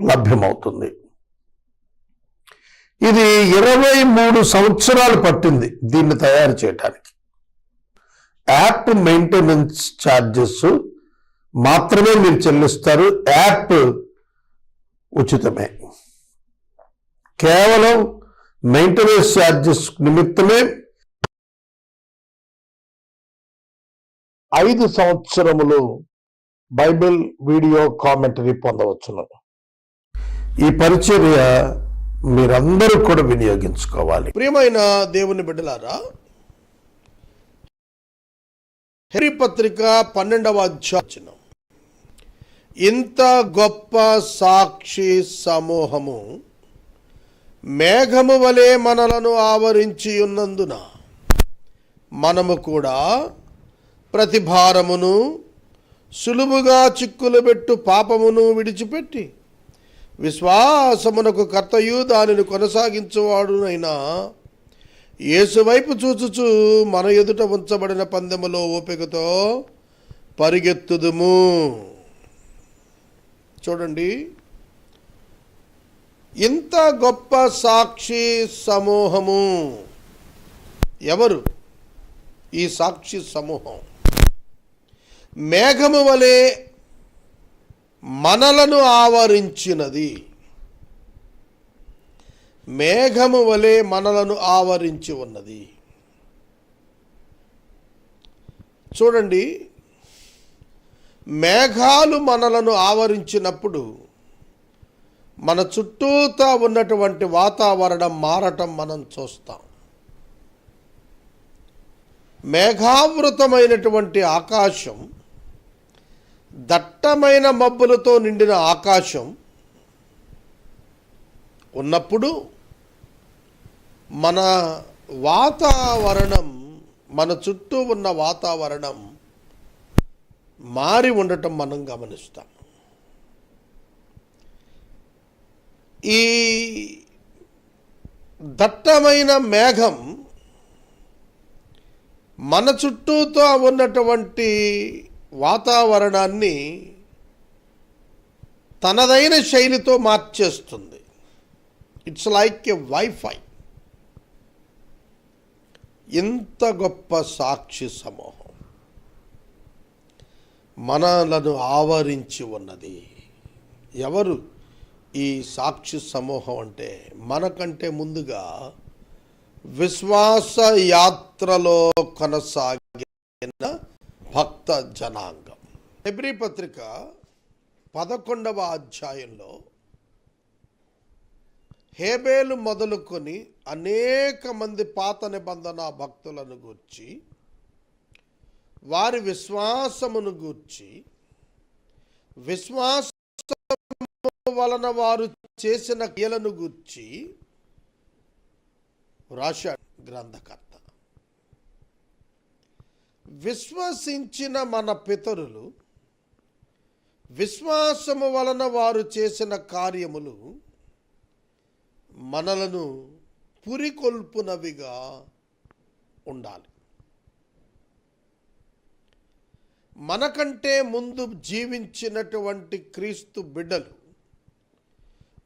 లభ్యమవుతుంది. ఇది ఇరవై మూడు సంవత్సరాలు పట్టింది దీన్ని తయారు చేయడానికి యాప్ మెయింటెనెన్స్ ఛార్జెస్ మాత్రమే మీరు చెల్లిస్తారు. యాప్ ఉచితమే. కేవలం మెయింటెనెన్స్ ఛార్జెస్ నిమిత్తమే ఐదు సంవత్సరములు బైబిల్ వీడియో కామెంటరీ పొందవచ్చును. ఈ పరిచర్య మీరందరూ కూడా వినియోగించుకోవాలి. ప్రియమైన దేవుని బిడ్డలారా హెరి పత్రిక పన్నెండవ అధ్యాయం ఇంత గొప్ప సాక్షి సమూహము మేఘము వలె మనలను ఆవరించి ఉన్నందున మనము కూడా ప్రతి భారమును సులువుగా చిక్కులు పెట్టు పాపమును విడిచిపెట్టి విశ్వాసమునకు కర్తయు దానిని కొనసాగించువాడునైనా యేసువైపు చూచుచు మన ఎదుట ఉంచబడిన పందెములో ఓపికతో పరిగెత్తుదుము. చూడండి. ఇంత గొప్ప సాక్షి సమూహము. ఎవరు? ఈ సాక్షి సమూహం. మేఘము వలె మనలను ఆవరించినది. మేఘము వలె మనలను ఆవరించి ఉన్నది. చూడండి మేఘాలు మనలను ఆవరించినప్పుడు మన చుట్టూతా ఉన్నటువంటి వాతావరణం మారటం మనం చూస్తాం. మేఘావృతమైనటువంటి ఆకాశం దట్టమైన మబ్బులతో నిండిన ఆకాశం ఉన్నప్పుడు మన వాతావరణం మన చుట్టూ ఉన్న వాతావరణం మారి ఉండటం మనం గమనిస్తాం. ఈ దట్టమైన మేఘం మన చుట్టూతో ఉన్నటువంటి వాతావరణాన్ని తనదైన శైలితో మార్చేస్తుంది. ఇట్స్ లైక్ ఎ వైఫై ఇంత గొప్ప సాక్షి సమూహం. మనలను ఆవరించి ఉన్నది. ఎవరు ఈ సాక్షి సమూహం అంటే? మనకంటే ముందుగా విశ్వాస యాత్రలో కొనసాగి భక్త జనాంగం హెబ్రీ పత్రిక పదకొండవ అధ్యాయంలో హేబేలు మొదలుకొని అనేక మంది పాత నిబంధన భక్తులను గూర్చి వారి విశ్వాసమును గూర్చి విశ్వాస వలన వారు చేసిన క్రియలను గూర్చి రాశాడు గ్రంథకర్త. విశ్వసించిన మన పితరులు విశ్వాసము వలన వారు చేసిన కార్యములు మనలను పురికొల్పునవిగా ఉండాలి. మనకంటే ముందు జీవించినటువంటి క్రీస్తు బిడ్డలు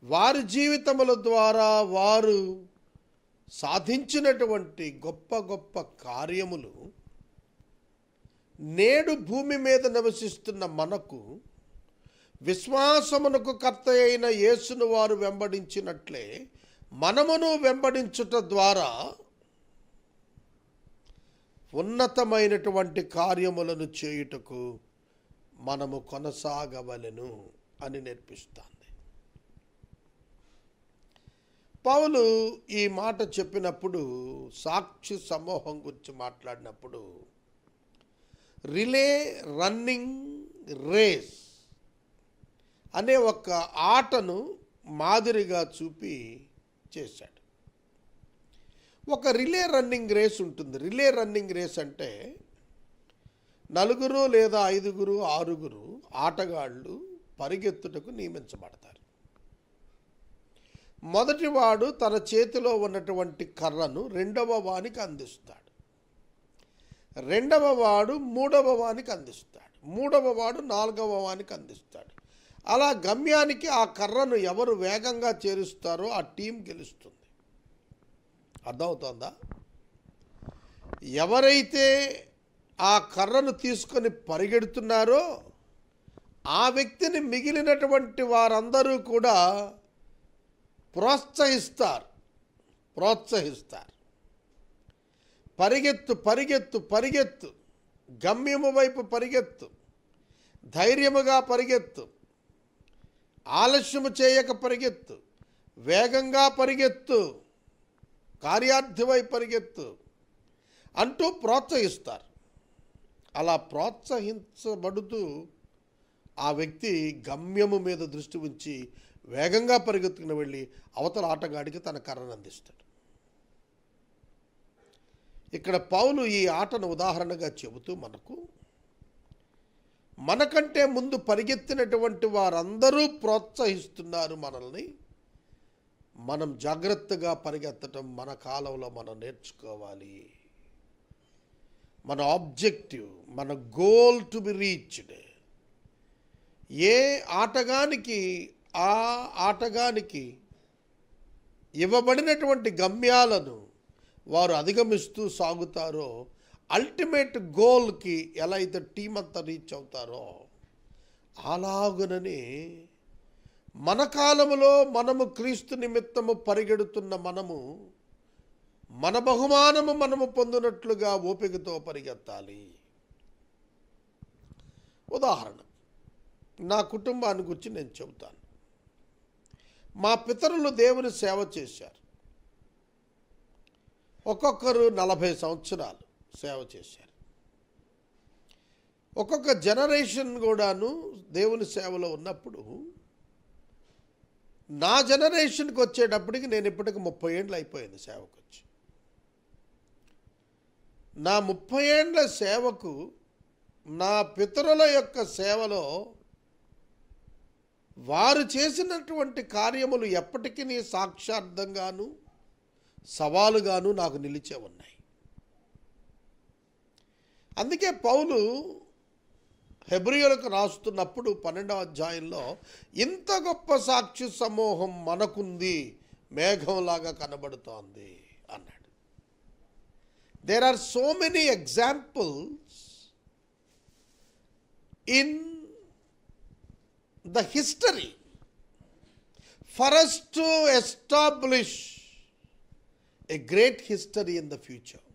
వారి జీవితముల ద్వారా వారు సాధించినటువంటి గొప్ప గొప్ప కార్యములు నేడు భూమి మీద నివసిస్తున్న మనకు విశ్వాసమునకు కర్త అయిన యేసును వారు వెంబడించినట్లే మనమును వెంబడించుట ద్వారా ఉన్నతమైనటువంటి కార్యములను చేయుటకు మనము కొనసాగవలెను అని నేర్పిస్తుంది. పౌలు ఈ మాట చెప్పినప్పుడు సాక్షి సమూహం గురించి మాట్లాడినప్పుడు రిలే రన్నింగ్ రేస్ అనే ఒక ఆటను మాదిరిగా చూపి చేశాడు. ఒక రిలే రన్నింగ్ రేస్ ఉంటుంది. రిలే రన్నింగ్ రేస్ అంటే నలుగురు లేదా ఐదుగురు ఆరుగురు ఆటగాళ్ళు పరిగెత్తుటకు నియమించబడతారు. మొదటివాడు తన చేతిలో ఉన్నటువంటి కర్రను రెండవ వానికి అందిస్తాడు. రెండవ వాడు మూడవ వానికి అందిస్తాడు. మూడవ వాడు నాలుగవ వానికి అందిస్తాడు. అలా గమ్యానికి ఆ కర్రను ఎవరు వేగంగా చేరుస్తారో ఆ టీం గెలుస్తుంది. అర్థమవుతోందా? ఎవరైతే ఆ కర్రను తీసుకొని పరిగెడుతున్నారో ఆ వ్యక్తిని మిగిలినటువంటి వారందరూ కూడా ప్రోత్సహిస్తారు. ప్రోత్సహిస్తారు. పరిగెత్తు పరిగెత్తు పరిగెత్తు. గమ్యము వైపు పరిగెత్తు. ధైర్యముగా పరిగెత్తు. ఆలస్యము చేయక పరిగెత్తు. వేగంగా పరిగెత్తు. కార్యార్థివై పరిగెత్తు. అంటూ ప్రోత్సహిస్తారు. అలా ప్రోత్సహించబడుతూ ఆ వ్యక్తి గమ్యము మీద దృష్టి ఉంచి వేగంగా పరిగెత్తుకుని వెళ్ళి అవతల ఆటగాడికి తన కర్రను అందిస్తాడు. ఇక్కడ పౌలు ఈ ఆటను ఉదాహరణగా చెబుతూ మనకు మనకంటే ముందు పరిగెత్తినటువంటి వారందరూ ప్రోత్సహిస్తున్నారు మనల్ని. మనం జాగ్రత్తగా పరిగెత్తటం మన కాలంలో మనం నేర్చుకోవాలి. మన ఆబ్జెక్టివ్ మన గోల్ టు బి రీచ్డ్. ఏ ఆటగానికి ఆ ఆటగానికి ఇవ్వబడినటువంటి గమ్యాలను వారు అధిగమిస్తూ సాగుతారో అల్టిమేట్ గోల్కి ఎలా అయితే టీం అంతా రీచ్ అవుతారో అలాగునని మన కాలములో మనము క్రీస్తు నిమిత్తము పరిగెడుతున్న మనము మన బహుమానము మనము పొందినట్లుగా ఓపికతో పరిగెత్తాలి. ఉదాహరణ నా కుటుంబాన్ని గురించి నేను చెబుతాను. మా పితరులు దేవుని సేవ చేశారు. ఒక్కొక్కరు నలభై సంవత్సరాలు సేవ చేశారు. ఒక్కొక్క జనరేషన్ కూడాను దేవుని సేవలో ఉన్నప్పుడు నా జనరేషన్కి వచ్చేటప్పటికి నేను ఇప్పటికి ముప్పై ఏండ్లు అయిపోయింది సేవకు వచ్చి. నా ముప్పై ఏండ్ల సేవకు నా పితరుల యొక్క సేవలో వారు చేసినటువంటి కార్యములు ఎప్పటికీ సాక్షార్థంగాను సవాలుగాను నాకు నిలిచే ఉన్నాయి. అందుకే పౌలు హెబ్రియులకు రాస్తున్నప్పుడు పన్నెండవ అధ్యాయంలో ఇంత గొప్ప సాక్షి సమూహం మనకుంది మేఘంలాగా కనబడుతోంది అన్నాడు. There are so many examples in the history for us to establish a great history in the future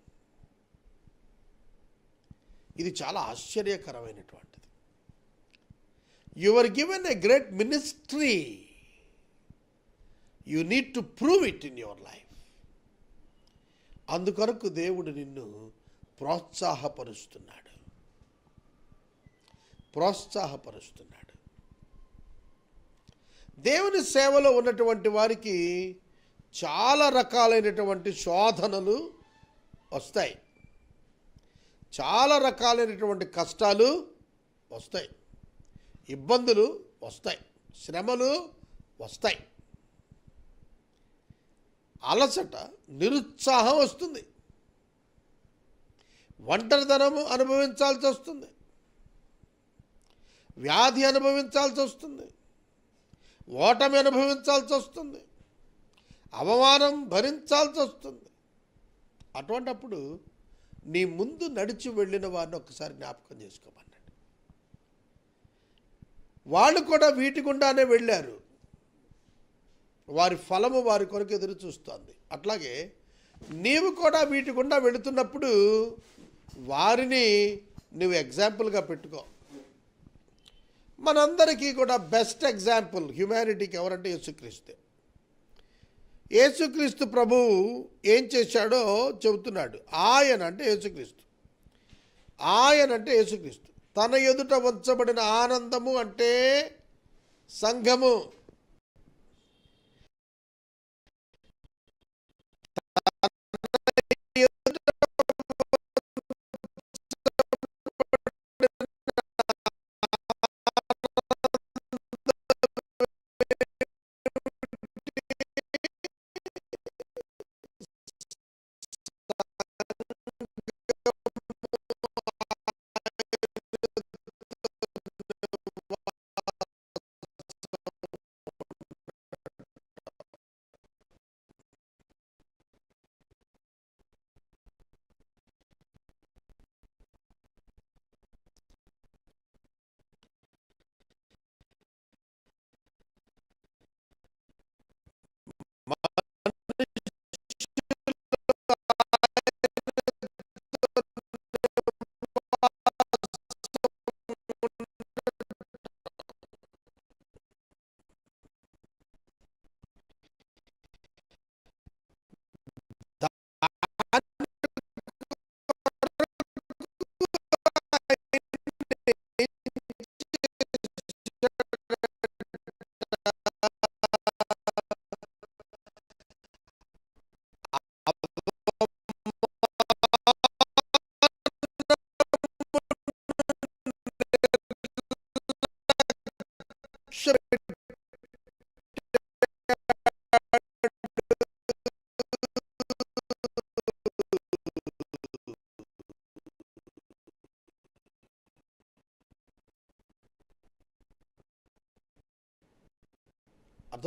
ఇది చాలా ఆశ్చర్యకరమైనటువంటిది. You are given a great ministry you need to prove it in your life అందుకొరకు దేవుడు నిన్ను ప్రోత్సాహపరుస్తున్నాడు. ప్రోత్సాహపరుస్తున్నాడు. దేవుని సేవలో ఉన్నటువంటి వారికి చాలా రకాలైనటువంటి శోధనలు వస్తాయి. చాలా రకాలైనటువంటి కష్టాలు వస్తాయి. ఇబ్బందులు వస్తాయి. శ్రమలు వస్తాయి. అలసట నిరుత్సాహం వస్తుంది. ఒంటరితనము అనుభవించాల్సి వస్తుంది. వ్యాధి అనుభవించాల్సి వస్తుంది. ఓటమి అనుభవించాల్సి వస్తుంది. అవమానం భరించాల్సి వస్తుంది. అటువంటప్పుడు నీ ముందు నడిచి వెళ్ళిన వారిని ఒకసారి జ్ఞాపకం చేసుకోమన్నాడు వాళ్ళు కూడా వీటి గుండానే వెళ్ళారు. వారి ఫలము వారి కొరకు ఎదురు చూస్తోంది. అట్లాగే నీవు కూడా వీటి గుండా వెళుతున్నప్పుడు వారిని నువ్వు ఎగ్జాంపుల్గా పెట్టుకో. మనందరికీ కూడా బెస్ట్ ఎగ్జాంపుల్ హ్యుమానిటీకి ఎవరంటే యేసుక్రీస్తే. యేసుక్రీస్తు ప్రభు ఏం చేశాడో చెబుతున్నాడు. ఆయన అంటే యేసుక్రీస్తు. ఆయన అంటే యేసుక్రీస్తు. తన ఎదుట ఉంచబడిన ఆనందము అంటే సంఘము.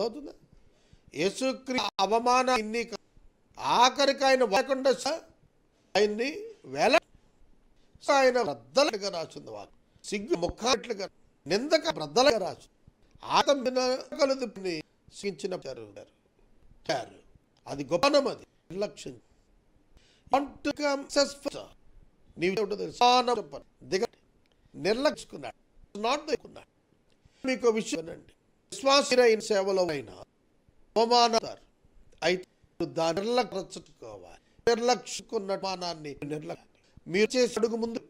అర్థమవుతుందా యేసుక్రీ అవమాన ఇన్ని ఆఖరికి ఆయన లేకుండా ఆయన్ని వేల ఆయన బ్రద్దలుగా రాసింది వాకు సిగ్గు ముఖాట్లుగా నిందక బ్రద్దలుగా రాసు ఆతం కలుదుని సించిన అది గొప్పనం అది. నిర్లక్ష్యం. Want నాట్ దిగున్నాడు మీకు విషయం అండి విశ్వాసైన సేవలో అయినా అవమానారు అయితే దాన్ని నిర్లక్షించుకోవాలి నిర్లక్షకున్న మానాన్ని నిర్లక్ష్య మీరు చేసి అడుగు ముందు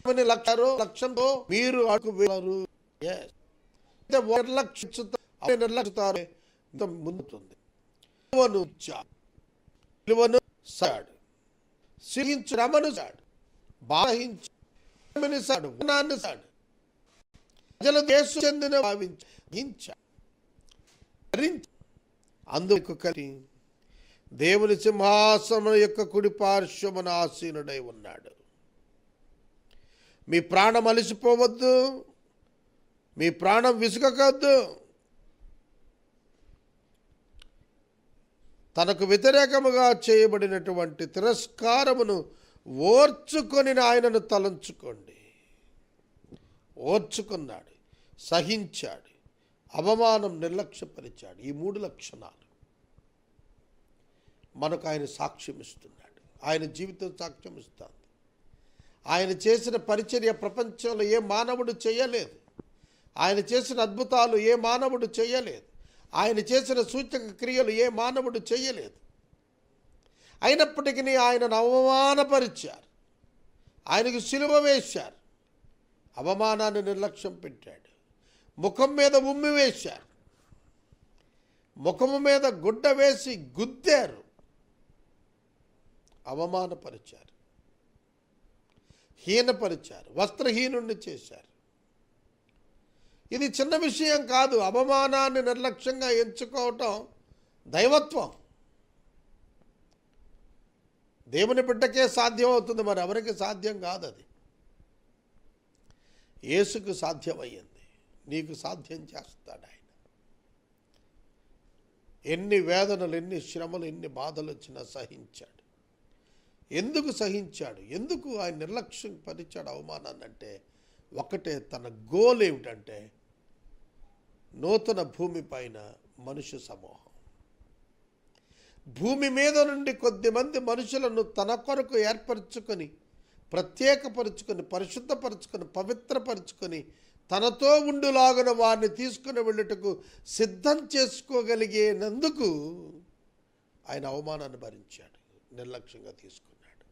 ఏమని లక్షారో లక్ష్యంతో మీరు అడుగు వేరు Yes. అయితే ఇంత ముందుతుంది విలువను విలువను సాడు సిగించు రమను సాడు బాహించు సాడు వనాన్ని సాడు ప్రజలు దేశం చెందిన భావించు హించ అందుకు కలిగి దేవుని సింహాసనం యొక్క కుడి పార్శ్వమున ఆసీనుడై ఉన్నాడు. మీ ప్రాణం అలసిపోవద్దు. మీ ప్రాణం విసుగకద్దు. తనకు వ్యతిరేకముగా చేయబడినటువంటి తిరస్కారమును ఓర్చుకొని ఆయనను తలంచుకోండి. ఓర్చుకున్నాడు. సహించాడు. అవమానం నిర్లక్ష్యపరిచాడు. ఈ మూడు లక్షణాలు మనకు ఆయన సాక్ష్యం ఇస్తున్నాడు. ఆయన జీవితం సాక్ష్యం ఇస్తుంది. ఆయన చేసిన పరిచర్య ప్రపంచంలో ఏ మానవుడు చేయలేదు. ఆయన చేసిన అద్భుతాలు ఏ మానవుడు చేయలేదు. ఆయన చేసిన సూచక క్రియలు ఏ మానవుడు చేయలేదు. అయినప్పటికీ ఆయనను అవమానపరిచారు. ఆయనకు సిలువ వేశారు. అవమానాన్ని నిర్లక్ష్యం పెట్టాడు. ముఖం మీద ఉమ్మి వేశారు. ముఖము మీద గుడ్డ వేసి గుద్దారు. అవమానపరిచారు. హీనపరిచారు. వస్త్రహీనుణ్ణి చేశారు. ఇది చిన్న విషయం కాదు. అవమానాన్ని నిర్లక్ష్యంగా ఎంచుకోవటం దైవత్వం. దేవుని బిడ్డకే సాధ్యం అవుతుంది మరి ఎవరికి సాధ్యం కాదు అది యేసుకు సాధ్యమయ్యింది. నీకు సాధ్యం చేస్తాడు ఆయన. ఎన్ని వేదనలు ఎన్ని శ్రమలు ఎన్ని బాధలు వచ్చినా సహించాడు. ఎందుకు సహించాడు? ఎందుకు ఆయన నిర్లక్ష్యం పరిచాడు అవమానాన్ని అంటే ఒకటే తన గోల్ ఏమిటంటే నూతన భూమి పైన మనుష్య సమూహం. భూమి మీద నుండి కొద్దిమంది మనుషులను తన కొరకు ఏర్పరచుకొని ప్రత్యేకపరుచుకొని పరిశుద్ధపరుచుకొని పవిత్రపరుచుకొని తనతో ఉండులాగున వారిని తీసుకుని వెళ్ళుటకు సిద్ధం చేసుకోగలిగేనందుకు ఆయన అవమానాన్ని భరించాడు నిర్లక్ష్యంగా తీసుకున్నాడు.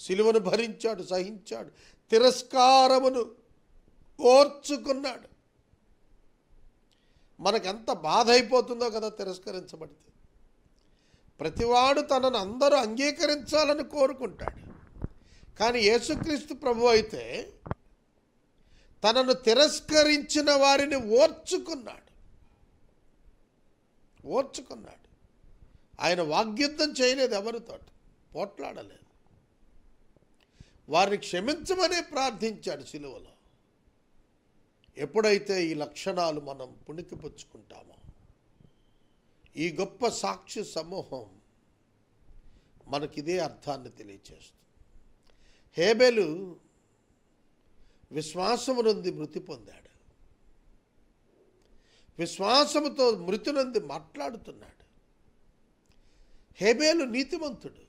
సిలువను భరించాడు సహించాడు తిరస్కారమును ఓర్చుకున్నాడు. మనకెంత బాధ అయిపోతుందో కదా తిరస్కరించబడితే. ప్రతివాడు తనను అందరూ అంగీకరించాలని కోరుకుంటాడు. కానీ యేసుక్రీస్తు ప్రభు అయితే తనను తిరస్కరించిన వారిని ఓర్చుకున్నాడు. ఓర్చుకున్నాడు. ఆయన వాగ్యుద్ధం చేయలేదు ఎవరితో పోట్లాడలేదు. వారిని క్షమించమనే ప్రార్థించాడు సిలువలో. ఎప్పుడైతే ఈ లక్షణాలు మనం పుణికిపుచ్చుకుంటామో ఈ గొప్ప సాక్షి సమూహం మనకిదే అర్థాన్ని తెలియచేస్తుంది. హేబెలు విశ్వాసము నుండి మృతి పొందాడు. విశ్వాసముతో మృతి నుండి మాట్లాడుతున్నాడు. హేబేలు నీతిమంతుడు.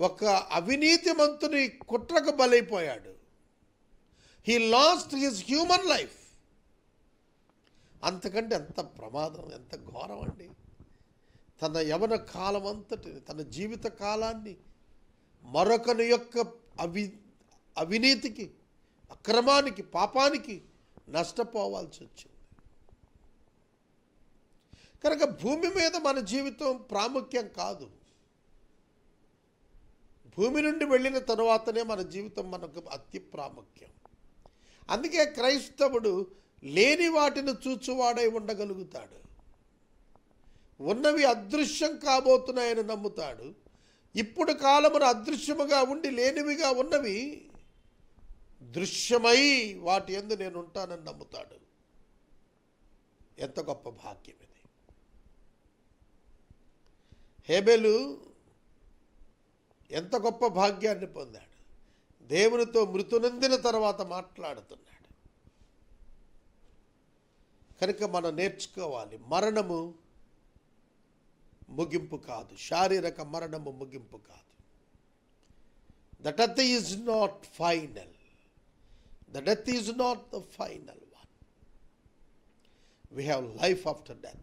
ఒక అవినీతిమంతుని కుట్రకు బలైపోయాడు. He lost his human life అంతకంటే ఎంత ప్రమాదం ఎంత ఘోరం అండి. తన యవన కాలం అంతటిని తన జీవిత కాలాన్ని మరొకని యొక్క అవి అవినీతికి అక్రమానికి పాపానికి నష్టపోవాల్సి వచ్చింది. కనుక భూమి మీద మన జీవితం ప్రాముఖ్యం కాదు. భూమి నుండి వెళ్ళిన తరువాతనే మన జీవితం మనకు అతి ప్రాముఖ్యం. అందుకే క్రైస్తవుడు లేని వాటిని చూచువాడై ఉండగలుగుతాడు. ఉన్నవి అదృశ్యం కాబోతున్నాయని నమ్ముతాడు. ఇప్పుడు కాలమున అదృశ్యముగా ఉండి లేనివిగా ఉన్నవి దృశ్యమై వాటి ఎందు నేను ఉంటానని నమ్ముతాడు. ఎంత గొప్ప భాగ్యం ఇది. హేబెలు ఎంత గొప్ప భాగ్యాన్ని పొందాడు. దేవునితో మృతునందిన తర్వాత మాట్లాడుతున్నాడు. కనుక మనం నేర్చుకోవాలి మరణము ముగింపు కాదు శారీరక మరణము ముగింపు కాదు. The death is not final the death is not the final one we have life after death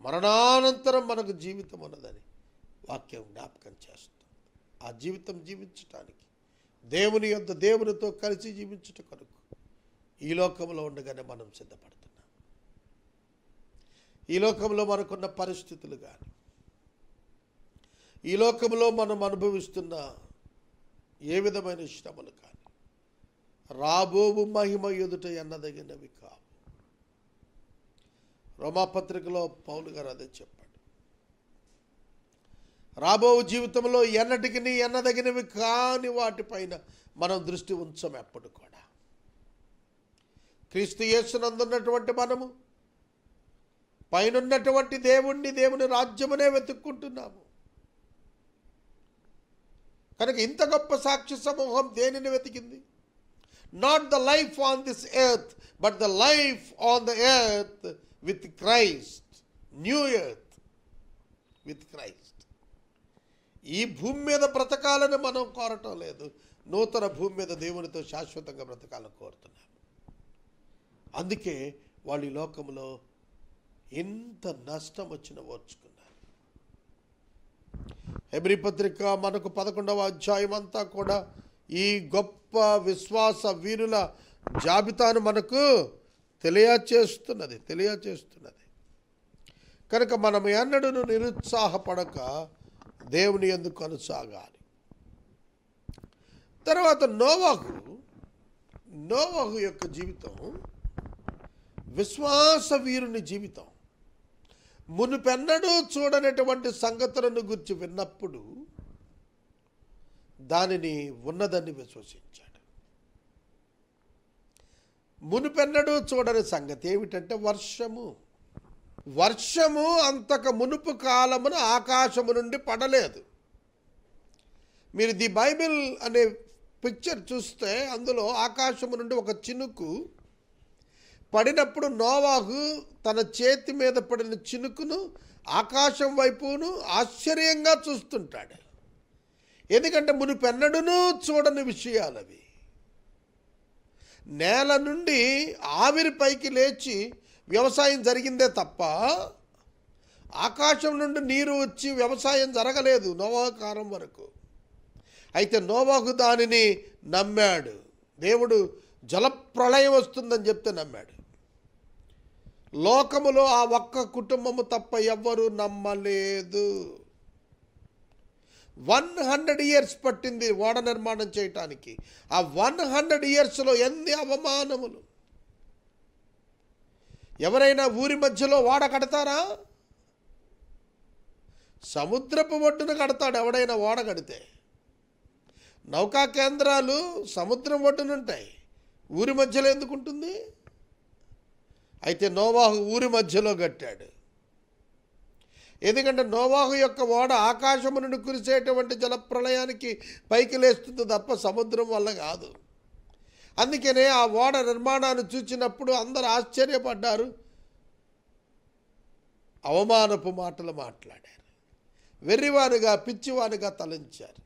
మరణానంతరం మనకు జీవితం ఉన్నదని వాక్యం జ్ఞాపకం చేస్తుంది. ఆ జీవితం జీవించటానికి దేవుని యొక్క దేవునితో కలిసి జీవించుట కొరకు ఈ లోకంలో ఉండగానే మనం సిద్ధపడుతున్నాం. ఈ లోకంలో మనకున్న పరిస్థితులు కానీ ఈ లోకంలో మనం అనుభవిస్తున్న ఏ విధమైన శ్రమలు కానీ రాబోవు మహిమ ఎదుట ఎన్నదగినవి కావు రోమాపత్రికలో పౌలు గారు అదే చెప్పాడు. రాబోవు జీవితంలో ఎన్నటికి ఎన్నదగినవి కాని వాటిపైన మనం దృష్టి ఉంచం ఎప్పుడు కూడా. క్రీస్తు యేసునందున్నటువంటి మనము పైనున్నటువంటి దేవుణ్ణి దేవుని రాజ్యమునే వెతుక్కుంటున్నాము. కనుక ఇంత గొప్ప సాక్షి సమూహం దేనిని వెతికింది? Not the life on this earth but the life on the earth with Christ new earth with Christ ఈ భూమి మీద బ్రతకాలని మనం కోరటం లేదు. నూతన భూమి మీద దేవునితో శాశ్వతంగా బ్రతకాలని కోరుతున్నాం. అందుకే వాళ్ళు ఈ లోకంలో ఎంత నష్టం వచ్చిన ఓర్చుకున్నారు. హెబ్రి పత్రిక మనకు పదకొండవ అధ్యాయం అంతా కూడా ఈ గొప్ప విశ్వాస వీరుల జాబితాను మనకు తెలియచేస్తున్నది తెలియచేస్తున్నది. కనుక మనం ఎన్నడూ నిరుత్సాహపడక దేవుని ఎందుకు కొనసాగాలి. తర్వాత నోవాహు నోవాహు యొక్క జీవితం విశ్వాస వీరుని జీవితం. మునుపెన్నడూ చూడనటువంటి సంగతులను గురించి విన్నప్పుడు దానిని ఉన్నదని విశ్వసించాడు మునుపెన్నడూ చూడని సంగతి ఏమిటంటే వర్షము. వర్షము అంతక మునుపు కాలమున ఆకాశము నుండి పడలేదు. మీరు ది బైబిల్ అనే పిక్చర్ చూస్తే అందులో ఆకాశము నుండి ఒక చినుకు పడినప్పుడు నోవాహు తన చేతి మీద పడిన చినుకును ఆకాశం వైపును ఆశ్చర్యంగా చూస్తుంటాడు. ఎందుకంటే మునుపెన్నడూనూ చూడని విషయాలు అవి నేల నుండి ఆవిరి పైకి లేచి వ్యవసాయం జరిగిందే తప్ప ఆకాశం నుండి నీరు వచ్చి వ్యవసాయం జరగలేదు నోవాకారం వరకు. అయితే నోవాకు దానిని నమ్మాడు. దేవుడు జలప్రళయం వస్తుందని చెప్తే నమ్మాడు. లోకములో ఆ ఒక్క కుటుంబము తప్ప ఎవ్వరూ నమ్మలేదు. వన్ హండ్రెడ్ ఇయర్స్ పట్టింది ఓడ నిర్మాణం చేయటానికి. ఆ వన్ హండ్రెడ్ ఇయర్స్లో ఎన్ని అవమానములు. ఎవరైనా ఊరి మధ్యలో ఓడ కడతారా? సముద్రపు ఒడ్డున కడతాడు ఎవడైనా ఓడ కడితే. నౌకా కేంద్రాలు సముద్రం ఒడ్డునుంటాయి. ఊరి మధ్యలో ఎందుకు ఉంటుంది అయితే నోవాహు ఊరి మధ్యలో కట్టాడు. ఎందుకంటే నోవాహు యొక్క ఓడ ఆకాశము నుండి కురిసేటువంటి జలప్రళయానికి పైకి లేస్తుంది తప్ప సముద్రం వల్ల కాదు. అందుకనే ఆ ఓడ నిర్మాణాన్ని చూచినప్పుడు అందరు ఆశ్చర్యపడ్డారు. అవమానపు మాటలు మాట్లాడారు. వెర్రివారుగా పిచ్చివారుగా తలంచారు.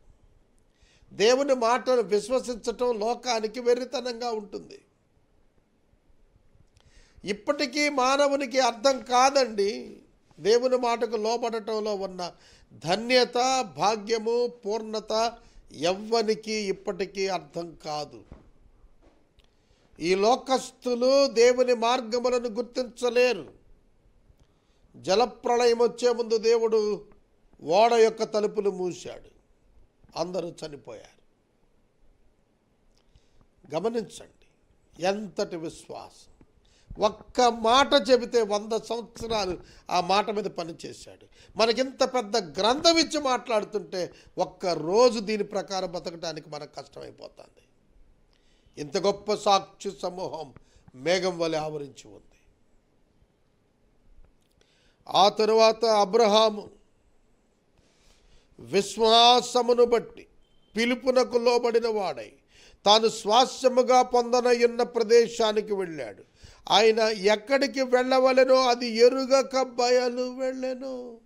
దేవుని మాటను విశ్వసించటం లోకానికి వెర్రితనంగా ఉంటుంది. ఇప్పటికీ మానవునికి అర్థం కాదండి. దేవుని మాటకు లోపడటంలో ఉన్న ధన్యత భాగ్యము పూర్ణత ఎవ్వనికి ఇప్పటికీ అర్థం కాదు. ఈ లోకస్తులు దేవుని మార్గములను గుర్తించలేరు. జలప్రళయం వచ్చే ముందు దేవుడు ఓడ యొక్క తలుపులు మూశాడు. అందరూ చనిపోయారు. గమనించండి ఎంతటి విశ్వాసం! ఒక్క మాట చెబితే వంద సంవత్సరాలు ఆ మాట మీద పనిచేశాడు మనకింత పెద్ద గ్రంథం ఇచ్చి మాట్లాడుతుంటే ఒక్క రోజు దీని ప్రకారం బతకడానికి మనకు కష్టమైపోతుంది. ఇంత గొప్ప సాక్షి సమూహం మేఘం వలె ఆవరించి ఉంది. ఆ తరువాత అబ్రహాము విశ్వాసమును బట్టి పిలుపునకు లోబడిన వాడై తాను స్వాస్యముగా పొందనయున్న ప్రదేశానికి వెళ్ళాడు. ఆయన ఎక్కడికి వెళ్ళవలెనో అది ఎరుగక బయలు వెళ్ళెను.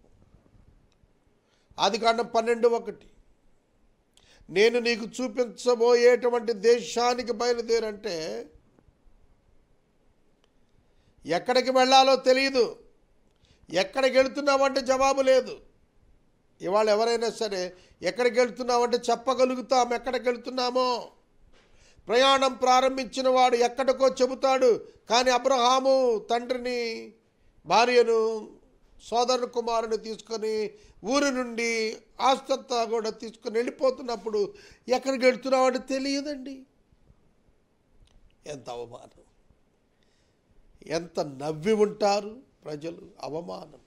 అది కాండం పన్నెండు ఒకటి. నేను నీకు చూపించబోయేటువంటి దేశానికి బయలుదేరంటే ఎక్కడికి వెళ్ళాలో తెలియదు ఎక్కడికి వెళుతున్నామంటే జవాబు లేదు. ఇవాళ ఎవరైనా సరే ఎక్కడికి వెళుతున్నామంటే చెప్పగలుగుతాం ఎక్కడికి వెళుతున్నామో. ప్రయాణం ప్రారంభించిన వాడు ఎక్కడికో చెబుతాడు. కానీ అబ్రహాము తండ్రిని భార్యను సోదరు కుమారుని తీసుకొని ఊరి నుండి ఆస్తంతా కూడా తీసుకొని వెళ్ళిపోతున్నప్పుడు ఎక్కడికి వెళ్తున్నామంటే తెలియదండి. ఎంత అవమానం. ఎంత నవ్వి ఉంటారు ప్రజలు. అవమానం.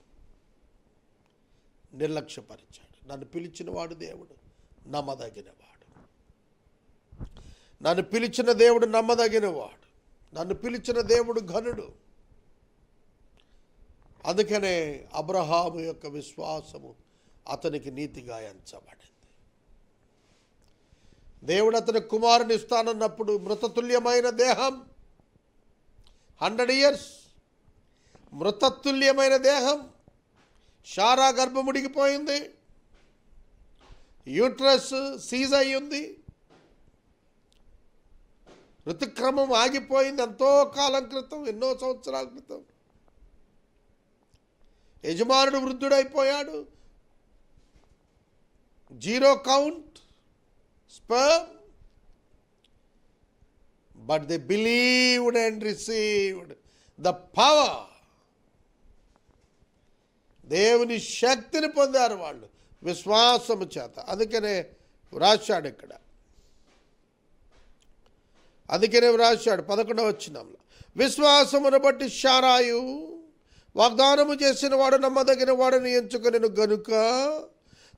నిర్లక్ష్యపరిచాడు. నన్ను పిలిచిన వాడు దేవుడు. నమ్మదగినవాడు. నన్ను పిలిచిన దేవుడు నమ్మదగినవాడు. నన్ను పిలిచిన దేవుడు ఘనుడు. అందుకనే అబ్రహాము యొక్క విశ్వాసము అతనికి నీతిగా ఎంచబడింది. దేవుడు అతని కుమారుని ఇస్తానన్నప్పుడు మృతతుల్యమైన దేహం హండ్రెడ్ ఇయర్స్ మృతతుల్యమైన దేహం షారా గర్భముడిగిపోయింది యూట్రస్ సీజ్ అయ్యింది ఉంది ఋతుక్రమం ఆగిపోయింది ఎంతో కాలం క్రితం ఎన్నో సంవత్సరాల క్రితం. యజమానుడు వృద్ధుడైపోయాడు. Zero count sperm. But they believed and received the power. దేవుని శక్తిని పొందారు వాళ్ళు విశ్వాసము చేత. అందుకనే వ్రాశాడు ఇక్కడ. అందుకనే వ్రాశాడు పదకొండవ వచ్చినంలో విశ్వాసమును బట్టి షారాయు వాగ్దానము చేసిన వాడు నమ్మదగిన వాడిని ఎంచుకునేను గనుక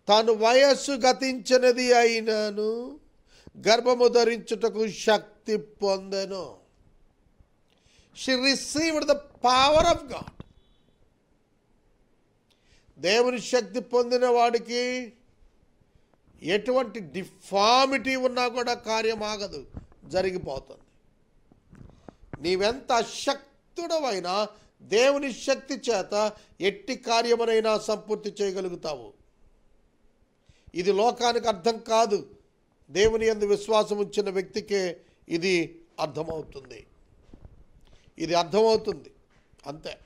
తాను వయస్సు గతించినది అయినాను గర్భము ధరించుటకు శక్తి పొందెను. She received the power of God దేవుని శక్తి పొందిన వాడికి ఎటువంటి డిఫామిటీ ఉన్నా కూడా కార్యం ఆగదు జరిగిపోతుంది. నీవెంత శక్తుడవైనా దేవుని శక్తి చేత ఎట్టి కార్యమునైనా సంపూర్తి చేయగలుగుతావు. ఇది లోకానికి అర్థం కాదు. దేవుని ఎందు విశ్వాసం ఉంచిన వ్యక్తికే ఇది అర్థమవుతుంది. ఇది అర్థమవుతుంది. అంతే.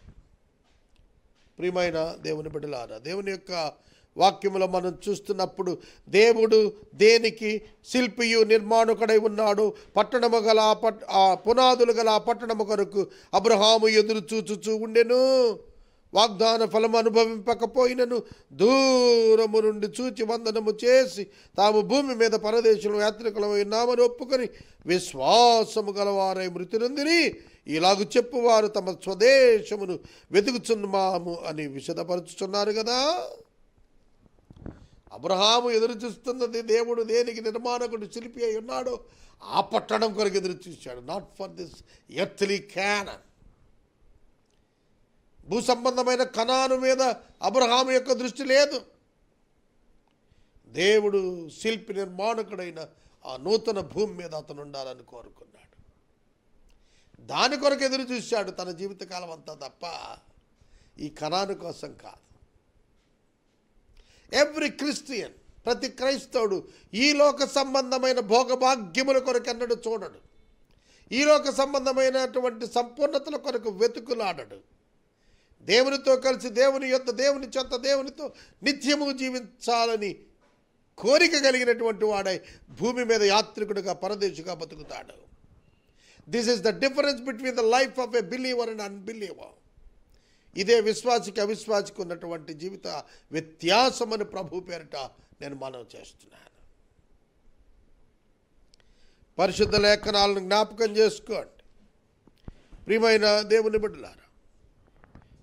ప్రియమైన దేవుని బిడ్డలారా దేవుని యొక్క వాక్యంలో మనం చూస్తున్నప్పుడు దేవుడు దేనికి శిల్పియు నిర్మాణకుడై ఉన్నాడు? పట్టణము గల ఆ పట్ ఆ పునాదులు గల ఆ పట్టణము కొరకు అబ్రహాము ఎదురు చూచుచూ ఉండెను. వాగ్దాన ఫలం అనుభవింపకపోయినను. దూరము నుండి చూచి వందనము చేసి తాము భూమి మీద పరదేశంలో యాత్రికులమై ఉన్నామని ఒప్పుకొని విశ్వాసము గలవారై మృతి నొందిరి ఇలాగు చెప్పువారు తమ స్వదేశమును వెతుకుచున్నాము అని విషదపరుచుచున్నారు కదా. అబ్రహాము ఎదురు చూస్తున్నది దేవుడు దేనికి నిర్మాణకుడు శిల్పి అయి ఉన్నాడో ఆ పట్టణం కొరకు ఎదురు చూశాడు. Not for this earthly can భూ సంబంధమైన కణాను మీద అబ్రహాము యొక్క దృష్టి లేదు. దేవుడు శిల్పి నిర్మాణకుడైన ఆ నూతన భూమి మీద అతను ఉండాలని కోరుకున్నాడు. దాని కొరకు ఎదురు చూశాడు తన జీవితకాలం అంతా తప్ప ఈ కణాను కోసం కాదు. ఎవ్రీ క్రిస్టియన్ ప్రతి క్రైస్తవుడు ఈ లోక సంబంధమైన భోగభాగ్యముల కొరకు అన్నడు చూడడు. ఈ లోక సంబంధమైనటువంటి సంపూర్ణతల కొరకు వెతుకులాడడు. దేవునితో కలిసి దేవుని యొక్క దేవుని చెంత దేవునితో నిత్యము జీవించాలని కోరిక కలిగినటువంటి వాడై భూమి మీద యాత్రికుడిగా పరదేశిగా బతుకుతాడు. This is the difference between the life of a believer and unbeliever ఇదే విశ్వాసికి అవిశ్వాసికి ఉన్నటువంటి జీవిత వ్యత్యాసమని ప్రభు పేరిట నేను మనం చేస్తున్నాను. పరిశుద్ధ లేఖనాలను జ్ఞాపకం చేసుకోండి. ప్రియమైన దేవుని బిడ్డలారా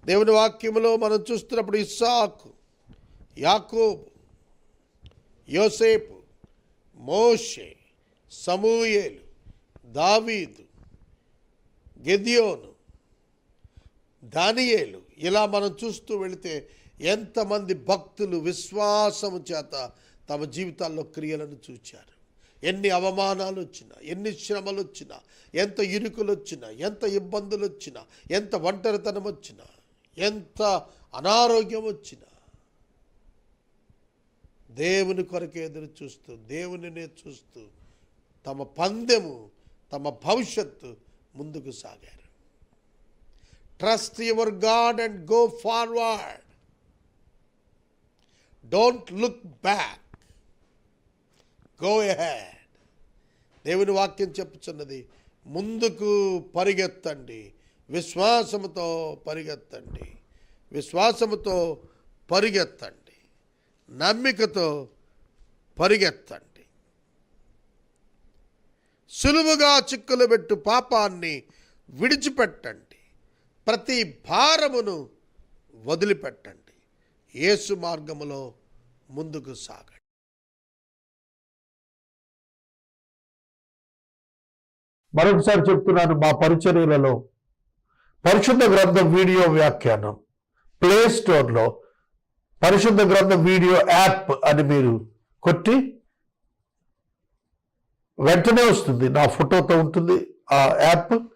దేవుని వాక్యములో మనం చూస్తున్నప్పుడు ఇస్సాకు యాకోబు యోసేపు మోషే సమూయేలు దావీదు గెదియోను దానియేలు ఇలా మనం చూస్తూ వెళితే ఎంతమంది భక్తులు విశ్వాసము చేత తమ జీవితాల్లో క్రియలను చూచారు. ఎన్ని అవమానాలు వచ్చినా ఎన్ని శ్రమలు వచ్చినా ఎంత ఇరుకులు వచ్చినా ఎంత ఇబ్బందులు వచ్చినా ఎంత ఒంటరితనం వచ్చినా ఎంత అనారోగ్యం వచ్చినా దేవుని కొరకు ఎదురు చూస్తూ దేవునినే చూస్తూ తమ పందెము తమ భవిష్యత్తు ముందుకు సాగారు. Trust your God and go forward don't look back go ahead దేవుని వాక్యం చెప్పుచున్నది ముందుకు పరిగెత్తండి. విశ్వాసముతో పరిగెత్తండి. విశ్వాసముతో పరిగెత్తండి. నమ్మికతో పరిగెత్తండి. సులువుగా చిక్కులు పెట్టు పాపాన్ని విడిచిపెట్టండి. ప్రతి భారమును వదిలిపెట్టండి. యేసు మార్గములో ముందుకు సాగండి. మరొకసారి చెప్తున్నాను మా పరిచర్యలలో. పరిశుద్ధ గ్రంథం వీడియో వ్యాఖ్యానం. ప్లే స్టోర్లో పరిశుద్ధ గ్రంథం వీడియో యాప్ అని మీరు కొట్టి వెంటనే వస్తుంది. నా ఫోటోతో ఉంటుంది ఆ యాప్.